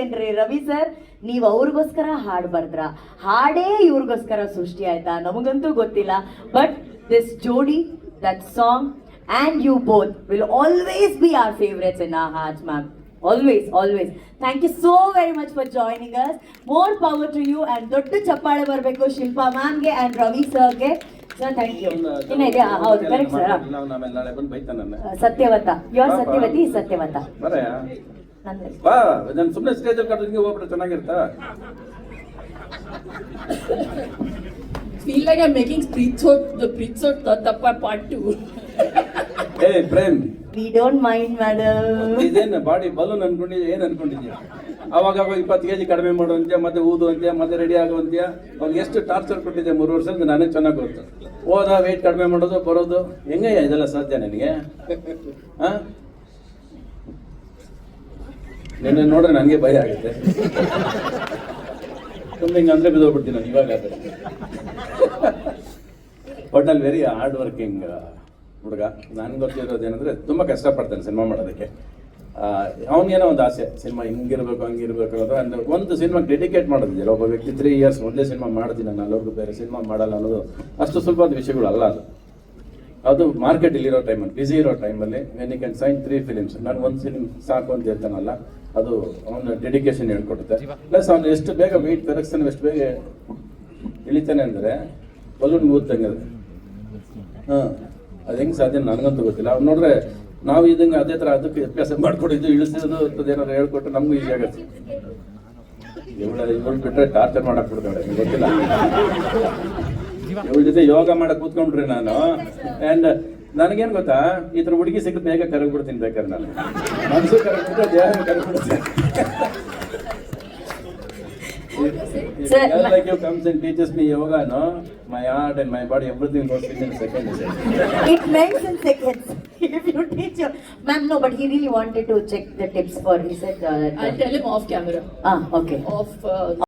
ಏನ್ರಿ ರವಿ ಸರ್? ನೀವು ಅವ್ರಿಗೋಸ್ಕರ ಹಾಡ್ ಬರ್ದ್ರ ಹಾಡೇ ಇವ್ರಿಗೋಸ್ಕರ ಸೃಷ್ಟಿ ಆಯ್ತಾ? ನಮಗಂತೂ ಗೊತ್ತಿಲ್ಲ. ಬಟ್ ದಿಸ್ ಜೋಡಿ that song and you both will always be our favourites in our Haj ma'am always always thank you so very much for joining us more power to you and ದೊಡ್ಡ ಚಪ್ಪಾಳೆ ಬರಬೇಕು ಶಿಲ್ಪಾ ಮ್ಯಾಮ್ಗೆ and Ravi ಸರ್ಗೆ. Sir thank you ಇನ್ನ ಇದೆಯಾ ಹೌದು correct sir Satyavata. Your Satyavati Satyavata. ನಂದು ಬಾ ನಾನು ಸುಮ್ಮನೆ ಸ್ಟೇಜ್ ಅಲ್ಲಿ ಹಿಂಗೆ ಹೋಗ್ಬಿಟ್ರೆ ಚೆನ್ನಾಗಿರ್ತಾ feel making I'm making speech the the ತಪ್ಪ part 2. ಏ Prem. We don't mind madam ಇದೇನು ಬಾಡಿ ಬಲೂನ್ ಅನ್ಕೊಂಡಿದ್ಯಾ? ಏನ್ ಅನ್ಕೊಂಡಿದ್ಯಾ? ಅವಾಗ ಅವಾಗ ಇಪ್ಪತ್ತು ಕೆಜಿ ಕಡಿಮೆ ಮಾಡುವಂತ್ಯ ಮತ್ತೆ ಊದು ಅಂತ್ಯ ಮತ್ತೆ ರೆಡಿ ಆಗುವಂತ್ಯ? ಅವಾಗ ಎಷ್ಟು ಟಾರ್ಚರ್ ಕೊಟ್ಟಿದ್ದೆ ಮೂರು ವರ್ಷದಿಂದ ನಾನೇ ಚೆನ್ನಾಗಿ ಗೊತ್ತು ಹೋದ ವೆಯ್ಟ್ ಕಡಿಮೆ ಮಾಡೋದು ಬರೋದು ಹೆಂಗಯ್ಯ ಇದೆಲ್ಲ ಸಾಧ್ಯ ನನಗೆ? ಹಾ ನಿನ್ನೆ ನೋಡ್ರೆ ನನಗೆ ಭಯ ಆಗುತ್ತೆ. ತುಂಬ ಹಿಂಗೆ ಅಂದರೆ ಬಿದ್ದೋಗ್ಬಿಡ್ತೀನಿ ನಾನು ಇವಾಗ ಒಟ್ನಲ್ಲಿ ವೆರಿ ಹಾರ್ಡ್ ವರ್ಕಿಂಗ್ ಹುಡುಗ. ನಾನು ಗೊತ್ತಿರೋದು ಏನಂದರೆ ತುಂಬ ಕಷ್ಟಪಡ್ತಾನೆ ಸಿನಿಮಾ ಮಾಡೋದಕ್ಕೆ. ಅವನಿಗೇನೋ ಒಂದು ಆಸೆ ಸಿನಿಮಾ ಹಿಂಗಿರ್ಬೇಕು, ಹಂಗಿರ್ಬೇಕು ಅನ್ನೋದು. ಅಂದರೆ ಒಂದು ಸಿನಿಮಾ ಡೆಡಿಕೇಟ್ ಮಾಡೋದಿಲ್ಲ ಒಬ್ಬ ವ್ಯಕ್ತಿ ತ್ರೀ ಇಯರ್ಸ್ ಒಂದೇ ಸಿನಿಮಾ ಮಾಡ್ತೀನಿ ನಾನು ಎಲ್ಲರಿಗೂ ಬೇರೆ ಸಿನಿಮಾ ಮಾಡಲ್ಲ ಅನ್ನೋದು ಅಷ್ಟು ಸುಲಭವಾದ ವಿಷಯಗಳು ಅಲ್ಲ ಅದು. ಅದು ಮಾರ್ಕೆಟಲ್ಲಿರೋ ಟೈಮಲ್ಲಿ ಬ್ಯುಸಿ ಇರೋ ಟೈಮಲ್ಲಿ when you can sign three films ನಾನು ಒಂದು ಫಿಲಿಮ್ ಸಾಕು ಅಂತ ಹೇಳ್ತಾನಲ್ಲ ಅದು ಅವನ ಡೆಡಿಕೇಶನ್ ಹೇಳ್ಕೊಡುತ್ತೆ. ಪ್ಲಸ್ ಅವನು ಎಷ್ಟು ಬೇಗ ವೆಯ್ಟ್ ಕರೆಕ್ತಾನೆ ಎಷ್ಟು ಬೇಗ ಇಳಿತಾನೆ ಅಂದರೆ ಬಲೂನ್ ಊದ್ದಂಗೆ ಅದು. ಹಾಂ, ಅದು ಹೆಂಗೆ ಸಾಧ್ಯ ನನಗಂತೂ ಗೊತ್ತಿಲ್ಲ. ಅವ್ನು ನೋಡ್ರೆ ನಾವು ಇದಂಗೆ ಅದೇ ಥರ ಅದಕ್ಕೆ ಅಭ್ಯಾಸ ಮಾಡ್ಕೊಂಡಿದ್ದು ಇಳಿಸೋದು ಅಂತದ್ದು ಏನಾದ್ರು ಹೇಳ್ಕೊಟ್ರೆ ನಮಗೂ ಈಸಿ ಆಗತ್ತೆ. ಇವಳ ಇವಳು ಬಿಟ್ಟರೆ ಟಾರ್ಚರ್ ಮಾಡಕ್ ಬಿಡ್ತಾಳೆ ಗೊತ್ತಿಲ್ಲ? ಇವಳ ಜೊತೆ ಯೋಗ ಮಾಡಕ್ ಕೂತ್ಕೊಂಡ್ರಿ ನಾನು. ಅಂಡ್ ನನಗೇನ್ ಗೊತ್ತಾ ಈ ಥರ ಹುಡುಗಿ ಸಿಕ್ಕ ಬೇಗ ಕರಗ್ಬಿಡ್ತೀನಿ ಬೇಕಾದ್ರೆ ನಾನು ಮನಸ್ಸು ಕರಗ್ಬಿಟ್ಟು ದೇಹ ಕರಗ್ಬಿಡುತ್ತೆ Sir, like you comes and teaches me yoga, no? My heart and my body, everything goes within a second. It melts in seconds if you teach your ma'am. No, but he really wanted to check the tips for. He said, uh, I'll tell him off camera. ah, okay. Off. Uh,